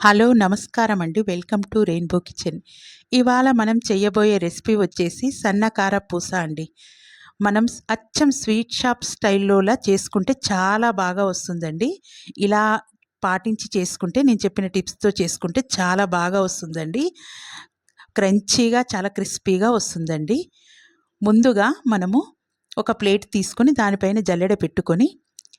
Hello నమస్కారం అండి welcome to rainbow kitchen. ఇవాళ మనం చేయబోయే రెసిపీ వచ్చేసి సన్నకార పూస అండి. మనం అచ్చం స్వీట్ షాప్ స్టైల్లోలా చేసుకుంటే చాలా బాగా వస్తుందండి. ఇలా పాటించి చేసుకుంటే నేను చెప్పిన టిప్స్తో చేసుకుంటే చాలా బాగా వస్తుందండి. క్రంచీగా చాలా క్రిస్పీగా వస్తుందండి. ముందుగా మనము ఒక ప్లేట్ తీసుకొని దానిపైన జల్లెడ పెట్టుకొని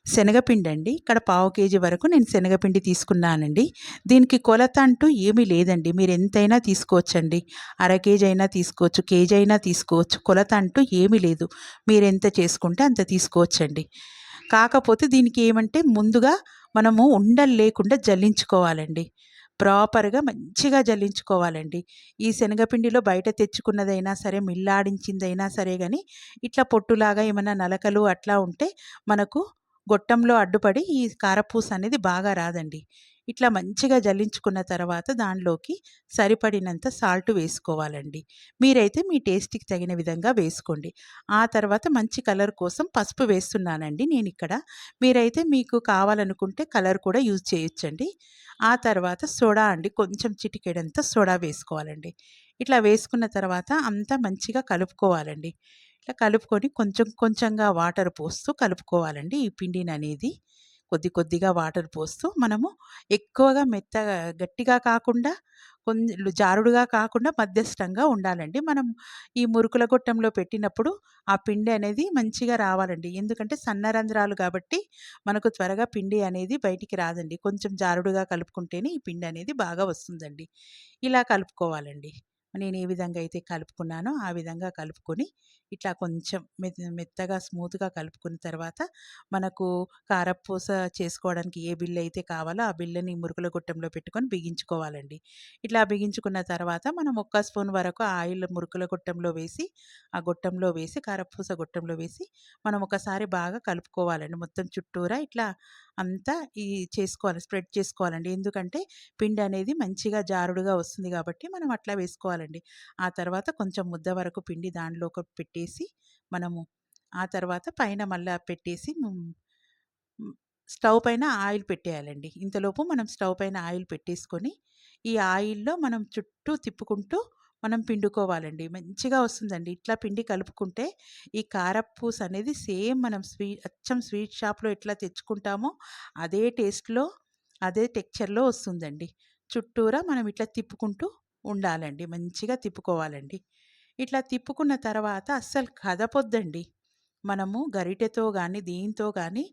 శనగపిండి అండి ఇక్కడ పావు కేజీ వరకు నేను శనగపిండి తీసుకున్నానండి. దీనికి కొలత అంటూ ఏమీ లేదండి. మీరు ఎంతైనా తీసుకోవచ్చండి. అర కేజీ అయినా తీసుకోవచ్చు కేజీ అయినా తీసుకోవచ్చు. కొలత అంటూ ఏమీ లేదు. మీరు ఎంత చేసుకుంటే అంత తీసుకోవచ్చండి. కాకపోతే దీనికి ఏమంటే ముందుగా మనము ఉండలు లేకుండా జల్లించుకోవాలండి. ప్రాపర్గా మంచిగా జల్లించుకోవాలండి. ఈ శనగపిండిలో బయట తెచ్చుకున్నదైనా సరే మిల్లాడించిందైనా సరే కానీ ఇట్లా పొట్టులాగా ఏమైనా నలకలు అట్లా ఉంటే మనకు గొట్టంలో అడ్డుపడి ఈ కారపూస అనేది బాగా రాదండి. ఇట్లా మంచిగా జల్లించుకున్న తర్వాత దానిలోకి సరిపడినంత సాల్ట్ వేసుకోవాలండి. మీరైతే మీ టేస్ట్కి తగిన విధంగా వేసుకోండి. ఆ తర్వాత మంచి కలర్ కోసం పసుపు వేస్తున్నానండి నేను ఇక్కడ మీరైతే మీకు కావాలనుకుంటే కలర్ కూడా యూజ్ చేయొచ్చండి. ఆ తర్వాత సోడా అండి కొంచెం చిటికెడంత సోడా వేసుకోవాలండి. ఇట్లా వేసుకున్న తర్వాత అంతా మంచిగా కలుపుకోవాలండి. ఇట్లా కలుపుకొని కొంచెం కొంచెంగా వాటర్ పోస్తూ కలుపుకోవాలండి ఈ పిండిని అనేది కొద్ది కొద్దిగా వాటర్ పోస్తూ మనము ఎక్కువగా మెత్తగా గట్టిగా కాకుండా కొంచెం జారుడుగా కాకుండా మధ్యస్థంగా ఉండాలండి. మనం ఈ మురుకుల గొట్టంలో పెట్టినప్పుడు ఆ పిండి అనేది మంచిగా రావాలండి. ఎందుకంటే సన్న రంధ్రాలు కాబట్టి మనకు త్వరగా పిండి అనేది బయటికి రాదండి. కొంచెం జారుడుగా కలుపుకుంటేనే ఈ పిండి అనేది బాగా వస్తుందండి. ఇలా కలుపుకోవాలండి. నేను ఏ విధంగా అయితే కలుపుకున్నానో ఆ విధంగా కలుపుకొని ఇట్లా కొంచెం మె మెత్తగా స్మూత్గా కలుపుకున్న తర్వాత మనకు కారపూస చేసుకోవడానికి ఏ బిల్లు అయితే కావాలో ఆ బిల్లని మురుకుల గొట్టంలో పెట్టుకొని బిగించుకోవాలండి. ఇట్లా బిగించుకున్న తర్వాత మనం ఒక్క స్పూన్ వరకు ఆయిల్ మురుకుల గొట్టంలో వేసి ఆ గొట్టంలో వేసి కారపూస గొట్టంలో వేసి మనం ఒకసారి బాగా కలుపుకోవాలండి. మొత్తం చుట్టూరా ఇట్లా అంతా ఈ చేసుకోవాలి స్ప్రెడ్ చేసుకోవాలండి. ఎందుకంటే పిండి అనేది మంచిగా జారుడుగా వస్తుంది కాబట్టి మనం అట్లా వేసుకోవాలండి. ఆ తర్వాత కొంచెం ముద్ద వరకు పిండి దానిలో పెట్టేసి మనము ఆ తర్వాత పైన మళ్ళీ పెట్టేసి స్టవ్ పైన ఆయిల్ పెట్టేయాలండి. ఇంతలోపు మనం స్టవ్ పైన ఆయిల్ పెట్టేసుకొని ఈ ఆయిల్లో మనం చుట్టూ తిప్పుకుంటూ మనం పిండుకోవాలండి. మంచిగా వస్తుందండి. ఇట్లా పిండి కలుపుకుంటే ఈ కారపూస అనేది సేమ్ మనం స్వీట్ అచ్చం స్వీట్ షాప్లో ఎట్లా తెచ్చుకుంటామో అదే టేస్ట్లో అదే టెక్చర్లో వస్తుందండి. చుట్టూరా మనం ఇట్లా తిప్పుకుంటూ ఉండాలండి. మంచిగా తిప్పుకోవాలండి. ఇట్లా తిప్పుకున్న తర్వాత అస్సలు కదపొద్దండి మనము గరిటెతో కానీ దీంతో కానీ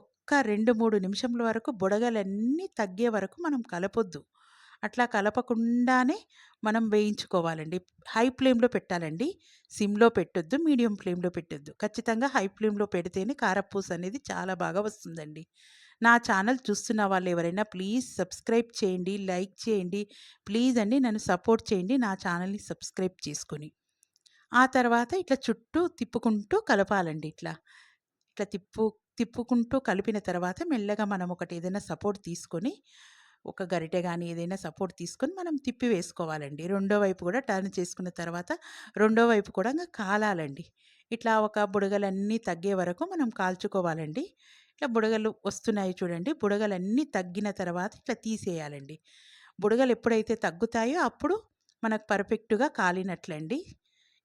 ఒక్క రెండు మూడు నిమిషంల వరకు బుడగలన్నీ తగ్గే వరకు మనం కలపొద్దు. అట్లా కలపకుండానే మనం వేయించుకోవాలండి. హై ఫ్లేమ్లో పెట్టాలండి. సిమ్లో పెట్టొద్దు మీడియం ఫ్లేమ్లో పెట్టొద్దు. ఖచ్చితంగా హై ఫ్లేమ్లో పెడితేనే కారపూస అనేది చాలా బాగా వస్తుందండి. నా ఛానల్ చూస్తున్న వాళ్ళు ఎవరైనా ప్లీజ్ సబ్స్క్రైబ్ చేయండి లైక్ చేయండి. ప్లీజ్ అండి నన్ను సపోర్ట్ చేయండి నా ఛానల్ని సబ్స్క్రైబ్ చేసుకొని. ఆ తర్వాత ఇట్లా చుట్టూ తిప్పుకుంటూ కలపాలండి ఇట్లా. ఇట్లా తిప్పు తిప్పుకుంటూ కలిపిన తర్వాత మెల్లగా మనం ఒకటి ఏదైనా సపోర్ట్ తీసుకొని ఒక గరిటె కానీ ఏదైనా సపోర్ట్ తీసుకొని మనం తిప్పి వేసుకోవాలండి. రెండో వైపు కూడా టర్న్ చేసుకున్న తర్వాత రెండో వైపు కూడా ఇంకా కాలాలండి. ఇట్లా ఒక బుడగలన్నీ తగ్గే వరకు మనం కాల్చుకోవాలండి. ఇట్లా బుడగలు వస్తున్నాయి చూడండి. బుడగలన్నీ తగ్గిన తర్వాత ఇట్లా తీసేయాలండి. బుడగలు ఎప్పుడైతే తగ్గుతాయో అప్పుడు మనకు పర్ఫెక్ట్గా కాలినట్లండి.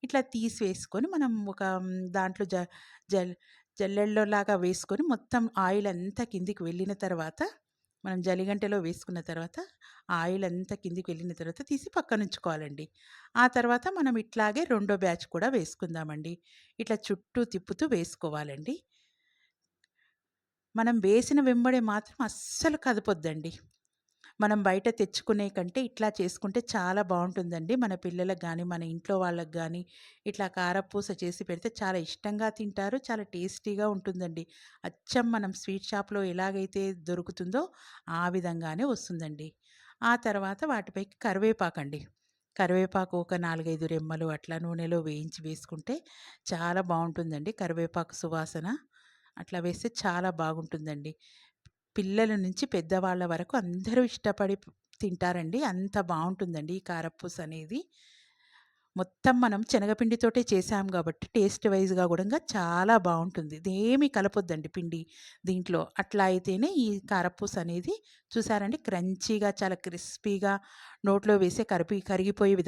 ఇట్లా తీసివేసుకొని మనం ఒక దాంట్లో జ జల్ జల్లెళ్ళలాగా వేసుకొని మొత్తం ఆయిల్ అంతా కిందికి వెళ్ళిన తర్వాత మనం జలిగంటలో వేసుకున్న తర్వాత ఆయిల్ అంతా కిందికి వెళ్ళిన తర్వాత తీసి పక్కన ఉంచుకోవాలండి. ఆ తర్వాత మనం ఇట్లాగే రెండో బ్యాచ్ కూడా వేసుకుందామండి. ఇట్లా చుట్టూ తిప్పుతూ వేసుకోవాలండి. మనం వేసిన వెంబడే మాత్రం అస్సలు కదపొద్దండి. మనం బయట తెచ్చుకునే కంటే ఇట్లా చేసుకుంటే చాలా బాగుంటుందండి. మన పిల్లలకు కానీ మన ఇంట్లో వాళ్ళకి కానీ ఇట్లా కారపూస చేసి పెడితే చాలా ఇష్టంగా తింటారు చాలా టేస్టీగా ఉంటుందండి. అచ్చం మనం స్వీట్ షాప్లో ఎలాగైతే దొరుకుతుందో ఆ విధంగానే వస్తుందండి. ఆ తర్వాత వాటిపైకి కరివేపాకండి. కరివేపాకు ఒక నాలుగైదు రెమ్మలు అట్లా నూనెలో వేయించి వేసుకుంటే చాలా బాగుంటుందండి. కరివేపాకు సువాసన అట్లా వేస్తే చాలా బాగుంటుందండి. పిల్లల నుంచి పెద్దవాళ్ళ వరకు అందరూ ఇష్టపడి తింటారండి. అంత బాగుంటుందండి ఈ కారపూస అనేది. మొత్తం మనం శనగపిండితోటే చేసాం కాబట్టి టేస్ట్ వైజ్గా కూడా చాలా బాగుంటుంది ఇదేమీ కలపొద్దండి పిండి దీంట్లో. అట్లా అయితేనే ఈ కారపూస అనేది చూసారండి క్రంచీగా చాలా క్రిస్పీగా నోట్లో వేసే కరిపి కరిగిపోయే విధంగా